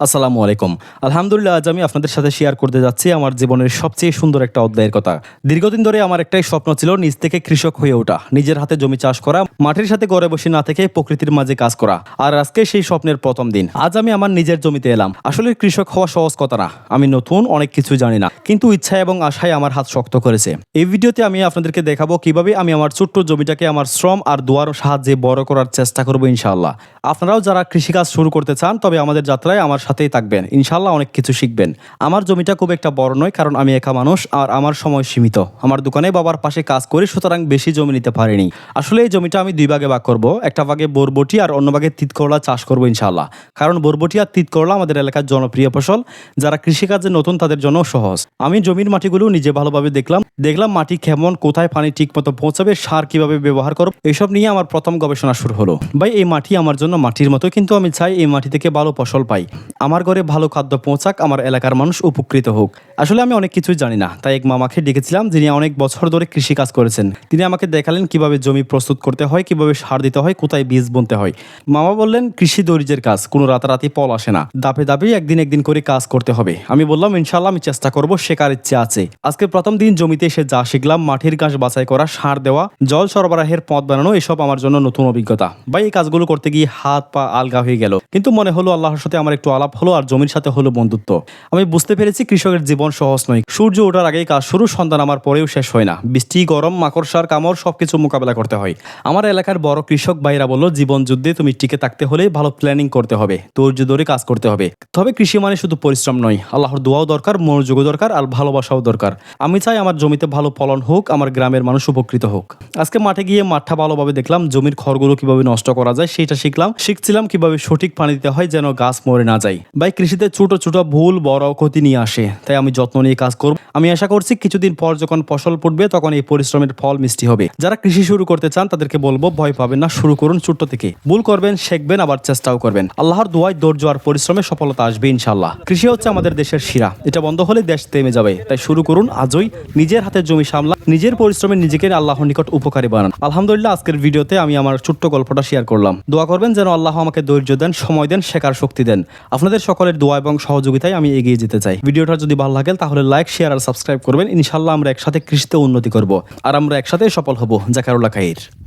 আসসালামু আলাইকুম। আলহামদুলিল্লাহ, আজ আমি আপনাদের সাথে শেয়ার করতে যাচ্ছি আমার জীবনের সবচেয়ে সুন্দর একটা অধ্যায়ের কথা। দীর্ঘদিন ধরে আমার একটাই স্বপ্ন ছিল নিজ থেকে কৃষক হয়ে ওঠা, নিজের হাতে জমি চাষ করা, মাটির সাথে ঘরে বসে না থেকে প্রকৃতির মাঝে কাজ করা। আর আজকে সেই স্বপ্নের প্রথম দিন। আজ আমি আমার নিজের জমিতে এলাম। আসলে কৃষক হওয়া সহজ কথা না। আমি নতুন, অনেক কিছু জানি না। কিন্তু ইচ্ছা এবং আশায় আমার হাত শক্ত করেছে। এই ভিডিওতে আমি আপনাদেরকে দেখাবো কীভাবে আমি আমার ছোট্ট জমিটাকে আমার শ্রম আর দোয়ার সাহায্যে বড় করার চেষ্টা করব ইনশাআল্লাহ। আপনারাও যারা কৃষিকাজ শুরু করতে চান, তবে আমাদের যাত্রায় আমার সাথেই থাকবেন। ইনশাল্লাহ অনেক কিছু শিখবেন। আমার জমিটা খুব একটা বড় নয়, কারণ আমি একা মানুষ আর আমার সময় সীমিত। আমার দোকানে বাবার পাশে কাজ করি, সুতরাং বেশি জমি নিতে পারিনি। আসলে এই জমিটা আমি দুই ভাগে ভাগ করব, একটা ভাগে বরবটি আর অন্য ভাগে তিত করলা চাষ করব ইনশাল্লাহ কারণ বরবটি আর তিত করলা আমাদের এলাকার জনপ্রিয় ফসল, যারা কৃষিকাজে নতুন তাদের জন্য সহজ। আমি জমির মাটিগুলো নিজে ভালোভাবে দেখলাম দেখলাম মাটি কেমন, কোথায় পানি ঠিক মতো পৌঁছাবে, সার কীভাবে ব্যবহার করব এসব নিয়ে আমার প্রথম গবেষণা শুরু হলো। ভাই, এই মাটি আমার জন্য মাটির মতো কিন্তু আমি চাই এই মাটি থেকে ভালো ফসল পাই। আমার ঘরে ভালো খাদ্য পৌঁছাক, আমার এলাকার মানুষ উপকৃত হোক। আসলে আমি অনেক কিছুই জানি না, তাই এক মামাকে ডেকেছিলাম, যিনি অনেক বছর ধরে কৃষি কাজ করেছেন। তিনি আমাকে দেখালেন কীভাবে জমি প্রস্তুত করতে হয়, কীভাবে সার দিতে হয়, কোথায় বীজ বুনতে হয়। মামা বললেন, কৃষি দরিদ্রের কাজ, কোনো রাতারাতি ফল আসে না। দাপে দাপে একদিন একদিন করে কাজ করতে হবে। আমি বললাম ইনশাল্লাহ আমি চেষ্টা করব, শেখার ইচ্ছে আছে। আজকে প্রথম দিন জমিতে এসে যা শিখলাম, মাটির ঘাস বাছাই করা, সার দেওয়া, জল সরবরাহের পথ বানানো, এসব আমার জন্য নতুন অভিজ্ঞতা। বা এই কাজগুলো করতে গিয়ে হাত পা আলগা হয়ে গেল। কিন্তু মনে হলো আল্লাহর সাথে আমার একটু আলাপ হলো আর জমির সাথে হলো বন্ধুত্ব। আমি বুঝতে পেরেছি কৃষকের জীবন সহজ নয়। সূর্য ওঠার আগেই কাজ শুরু, সন্তান আমার পরেও শেষ হয় না। বৃষ্টি, গরম, মাকড়সার কামড়, সবকিছু মোকাবেলা করতে হয়। আমার এলাকার বড় কৃষক ভাইরা বলল, জীবন যুদ্ধে তুমি টিকে থাকতে হলে ভালো প্ল্যানিং করতে হবে, ধৈর্য ধরে কাজ করতে হবে। তবে কৃষি মানে শুধু পরিশ্রম নয়, আল্লাহর দোয়াও দরকার, মনোযোগও দরকার আর ভালোবাসাও দরকার। আমি চাই আমার জমিতে ভালো ফলন হোক, আমার গ্রামের মানুষ উপকৃত হোক। আজকে মাঠে গিয়ে মাঠটা ভালোভাবে দেখলাম, জমির খড়গুলো কীভাবে নষ্ট করা যায় সেটা শিখলাম। শিখছিলাম কীভাবে সঠিক পানি দিতে হয় যেন গাছ মরে না যায়। ভাই, কৃষিতে ছোট ছোট ভুল, বড় ক্ষতি নিয়ে আসে। তাই আমি যত্ন নিয়ে কাজ করব। আমি আশা করছি কিছুদিন পর যখন ফসল ফুটবে, তখন এই পরিশ্রমের ফল মিষ্টি হবে। যারা কৃষি শুরু করতে চান, তাদেরকে বলব, ভয় পাবেন না, শুরু করুন ছোট্ট থেকে। ভুল করবেন, শিখবেন, আবার চেষ্টাও করবেন। আল্লাহর দোয়ায় ধৈর্য আর পরিশ্রমে সফলতা আসবে ইনশাল্লাহ কৃষি হচ্ছে আমাদের দেশের শিরা। এটা বন্ধ হলে দেশ থেমে যাবে। তাই শুরু করুন আজই। নিজের হাতে জমি সামলা, নিজের পরিশ্রমে নিজেকে আল্লাহর নিকট উপকারী বানান। আলহামদুলিল্লাহ, আজকের ভিডিওতে আমি আমার ছোট্ট গল্পটা শেয়ার করলাম। দোয়া করবেন যেন আল্লাহ আমাকে ধৈর্য দেন, সময় দেন, শেখার শক্তি দেন। আপনাদের সকলের দোয়া এবং সহযোগিতায় আমি এগিয়ে যেতে চাই। ভিডিওটা যদি ভালো লাগে তাহলে লাইক, শেয়ার আর সাবস্ক্রাইব করবেন। ইনশাল্লাহ আমরা একসাথে কৃষিতে উন্নতি করব। আর আমরা একসাথে সফল হব। জাকারুল্লাহ খাইর।